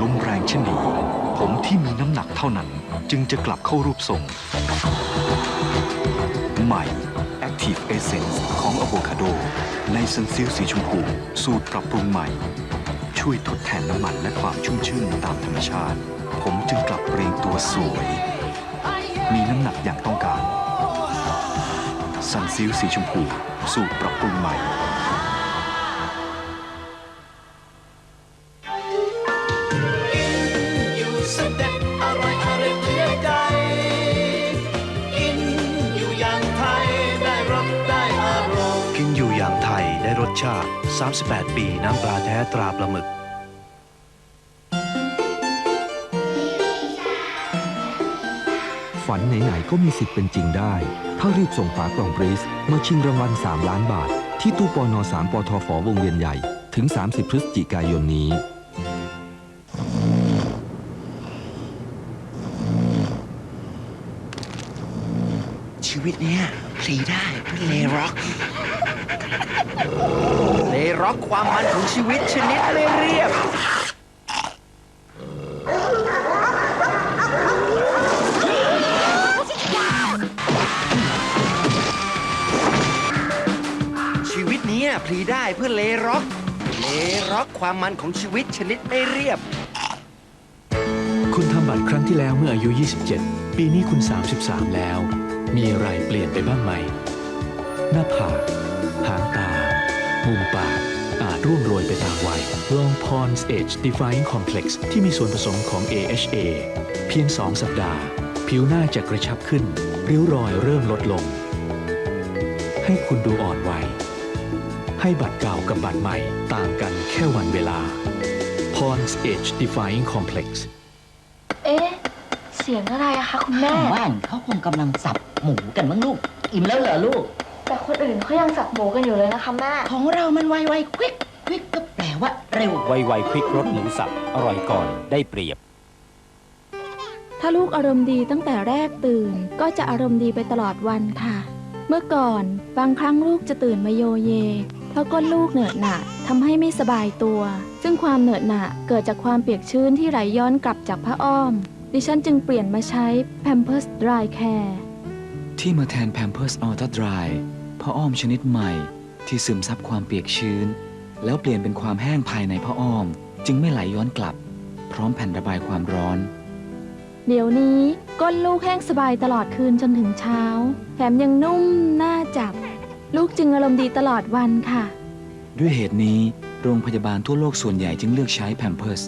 ลมแรงเช่นนี้ ผมที่มีน้ำหนักเท่านั้นจึงจะกลับเข้ารูปทรง ใหม่ Active Essence ของอะโวคาโด ในซันซิลสีชมพู สูตรปรับปรุงใหม่ ช่วยทดแทนน้ำมันและความชุ่มชื่นตามธรรมชาติ ผมจึงกลับเรียงตัวสวย มีน้ำหนักอย่างต้องการซันซิลสีชมพู สูตรปรับปรุงใหม่ กินอยู่อย่างไทยได้รสชาติ 38 ปีน้ำปลาแท้ตราปลาหมึก ฝันไหน ๆ ก็มีสิทธิ์เป็นจริงได้ ถ้ารีบส่งฝากล่องบริส มาชิงรางวัล 3 ล้านบาท ที่ตู้ปอนอ3ปทฟวงเวียนใหญ่ ถึง 30 พฤศจิกายนนี้ชีวิตเนี้ย พลีได้เพื่อเลร็อก เลร็อกความมันของชีวิตชนิดไม่เรียบ ชีวิตเนี้ยพลีได้เพื่อเลร็อก เลร็อกความมันของชีวิตชนิดไม่เรียบ คุณทำบัตรครั้งที่แล้วเมื่ออายุ 27 ปีนี้คุณ 33 แล้ว มีอะไรเปลี่ยนไปบ้างไหม หน้าผากหางตา มุมปาก อาจร่วงโรยไปตามวัยลอง Pond's Age Defying Complex ที่มีส่วนผสมของ AHA เพียง 2 สัปดาห์ ผิวหน้าจะกระชับขึ้น ริ้วรอยเริ่มลดลง ให้คุณดูอ่อนวัย ให้บัตรเก่ากับบัตรใหม่ต่างกันแค่วันเวลา Pond's Age Defying Complex เอ๊ะ สียงอะไรอะคะคุณแม่ว่านเขาคงกำลังสับหมูกันมั้งลูก อิ่มแล้วเหรอลูก แต่คนอื่นเขายังสับหมูกันอยู่เลยนะคะแม่ ของเรามันไวไวควิกควิกก็แปลว่าเร็ว ไวไวควิกรสหมูสับ อร่อยก่อนได้เปรียบ ถ้าลูกอารมณ์ดีตั้งแต่แรกตื่นก็จะอารมณ์ดีไปตลอดวันค่ะ เมื่อก่อนบางครั้งลูกจะตื่นมาโยเย เพราะก้นลูกเหนอะหนะทำให้ไม่สบายตัว ซึ่งความเหนอะหนะเกิดจากความเปียกชื้นที่ไหลย้อนกลับจากผ้าอ้อม ดิฉันจึงเปลี่ยนมาใช้ Pampers Dry Care ที่มาแทน Pampers Ultra Dry ผ้าอ้อมชนิดใหม่ ที่ซึมซับความเปียกชื้น แล้วเปลี่ยนเป็นความแห้งภายในผ้าอ้อม จึงไม่ไหลย้อนกลับ พร้อมแผ่นระบายความร้อน เดี๋ยวนี้ก้นลูกแห้งสบายตลอดคืนจนถึงเช้า แถมยังนุ่มน่าจับ ลูกจึงอารมณ์ดีตลอดวันค่ะ ด้วยเหตุนี้ โรงพยาบาลทั่วโลกส่วนใหญ่จึงเลือกใช้ Pampers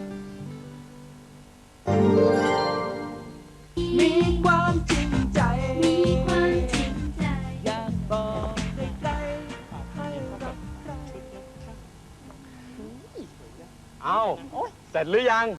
มีความจริงใจ มีความจริงใจ อยากบอกให้ใครให้รักใครเอาเสร็จหรือยัง